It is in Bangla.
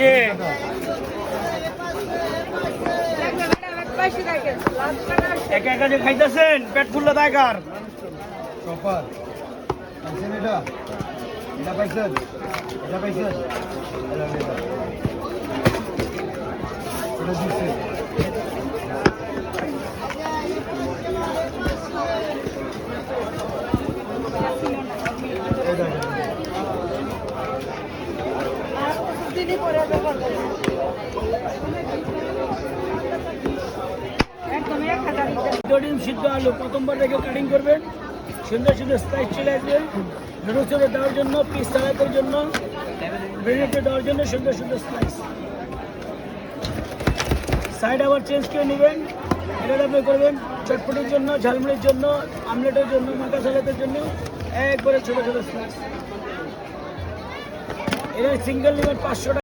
যে একা একা যে খাইতেছেন, পেট ফুললে দায়কার প্রপার এটা? এটা পাইছেন? এটা পাইছেন? এটা এটা। এটা দিচ্ছে এটা এটা। দুটো ডিম, সিদ্ধ কাটিং করবেন। সুন্দর সুন্দর স্পাইস দেওয়ার জন্য পিস জন্য দেওয়ার জন্য সুন্দর সুন্দর স্পাইস সাইড আবার চেঞ্জ করে নেবেন। আপনি করবেন চটপটির জন্য, ঝালমুড়ির জন্য, আমলেটের জন্য মাথা সালাদের জন্য। একবারে ছোটো ছোটো স্পাইস এটা সিঙ্গেল নেবেন পাঁচশো টাকা